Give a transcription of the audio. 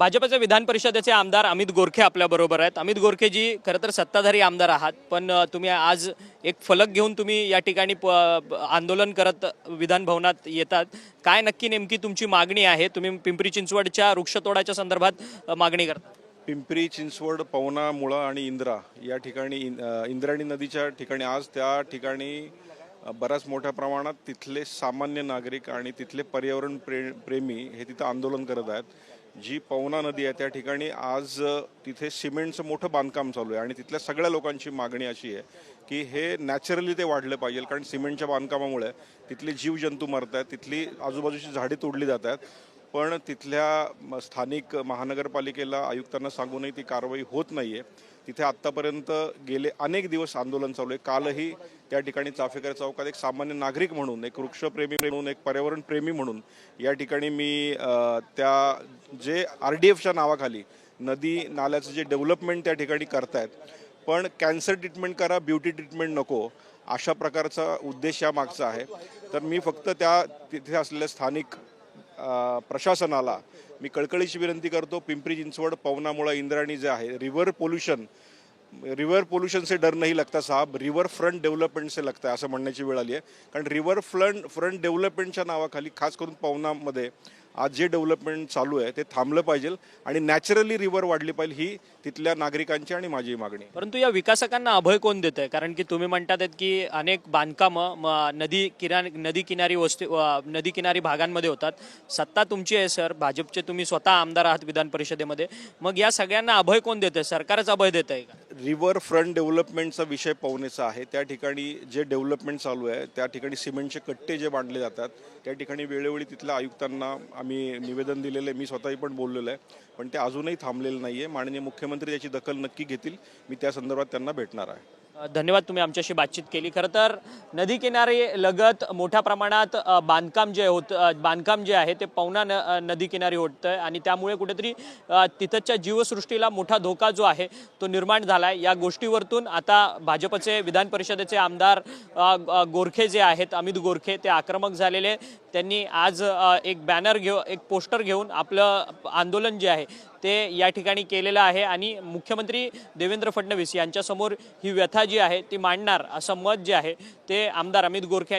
भाजपचे विधान परिषदेचे आमदार अमित गोरखे आपल्याबरोबर आहेत. अमित गोरखेजी खरं तर सत्ताधारी आमदार आहात पण तुम्ही आज एक फलक घेऊन तुम्ही या ठिकाणी प- आंदोलन करत विधान भवनात येतात. काय नक्की नेमकी तुमची मागणी आहे? तुम्ही पिंपरी चिंचवडच्या वृक्षतोडाच्या संदर्भात मागणी करता. पिंपरी चिंचवड पवना मुळा आणि इंद्रा या ठिकाणी इंद्राणी इंद्रायणी नदीच्या ठिकाणी आज त्या ठिकाणी बऱ्याच मोठ्या प्रमाणात तिथले सामान्य नागरिक आणि तिथले पर्यावरण प्रे प्रेमी हे तिथं आंदोलन करत आहेत. जी पवना नदी आहे त्या ठिकाणी आज तिथे सिमेंटचं मोठं बांधकाम चालू आहे आणि तिथल्या सगळ्या लोकांची मागणी अशी आहे की हे नॅचरली ते वाढलं पाहिजे कारण सिमेंटच्या बांधकामामुळे तिथले जीवजंतू मरत आहेत तिथली आजूबाजूची झाडे तोडली जात आहेत पण तिथल्या म- स्थानिक महानगरपालिकेला आयुक्तांना सांगूनही ती कारवाई होत नाही आहे तिथे आत्तापर्यंत गेले अनेक दिवस आंदोलन चालू आहे. कालही त्या ठिकाणी चाफेकर चौकात एक सामान्य नागरिक म्हणून एक वृक्षप्रेमी म्हणून एक पर्यावरण प्रेमी म्हणून या ठिकाणी मी त्या जे आर डी एफच्या नावाखाली नदी नाल्याचं जे डेव्हलपमेंट त्या ठिकाणी करतायत पण कॅन्सर ट्रीटमेंट करा ब्युटी ट्रीटमेंट नको अशा प्रकारचा उद्देश या मागचा आहे. तर मी फक्त त्या तिथे असलेल्या स्थानिक प्रशासनाला मी कळकळीची विनंती करतो पिंपरी चिंचवड पवनामुळा इंद्राणी जे आहे रिव्हर पोल्युशन रिव्हर पोल्युशनचे डर नहीं लगता साहब रिव्हर फ्रंट डेव्हलपमेंट से लगता है असं म्हणण्याची वेळ आली आहे. कारण रिव्हर फ्रंट फ्रंट डेव्हलपमेंटच्या नावाखाली खास करून पवनामध्ये आज जे डेव्हलपमेंट चालू आहे ते थांबलं पाहिजे आणि नॅचरली रिव्हर वाढली पाहिजे ही तिथल्या नागरिकांची आणि माझी मागणी आहे. परंतु या विकासकांना अभय कोण देत आहे? कारण की तुम्ही म्हणतात आहेत की अनेक बांधकामं म- नदी किरा नदी किनारी वस्ती व- नदी किनारी भागांमध्ये होतात. सत्ता तुमची आहे सर. भाजपचे तुम्ही स्वतः आमदार आहात विधान परिषदेमध्ये मग या सगळ्यांना अभय कोण देत आहे? सरकारच अभय देत आहे का? रिव्हर फ्रंट डेव्हलपमेंटचा विषय पवनेचा आहे. त्या ठिकाणी जे डेव्हलपमेंट चालू आहे त्या ठिकाणी सिमेंटचे कट्टे जे बांधले जातात त्या ठिकाणी वेळोवेळी तिथल्या आयुक्तांना आम्ही निवेदन दिलेलं आहे. मी स्वतःही पण बोललेलं आहे पण ते अजूनही थांबलेलं नाही आहे माननीय मुख्यमंत्री याची दखल नक्की घेतील. मी त्या संदर्भात त्यांना भेटणार आहे. धन्यवाद तुम्ही आमच्याशी बातचीत केली. खरं तर नदी किनारी लगत मोठ्या प्रमाणात बांधकाम जे होत बांधकाम जे आहे ते पवना न नदी किनारी होतं आहे आणि त्यामुळे कुठेतरी तिथंच्या जीवसृष्टीला मोठा धोका जो आहे तो निर्माण झाला आहे या गोष्टीवरतून आता भाजपचे विधान परिषदेचे आमदार गोरखे जे आहेत अमित गोरखे ते आक्रमक झालेले. त्यांनी आज एक बॅनर घेऊ एक पोस्टर घेऊन आपलं आंदोलन जे आहे ते या ठिकाणी केलेलं आहे. आणि मुख्यमंत्री देवेंद्र फडणवीस यांच्यासमोर ही व्यथा व्यथा जी आहे ती मांडणार असं मत जे आहे ते आमदार अमित गोरखे यांनी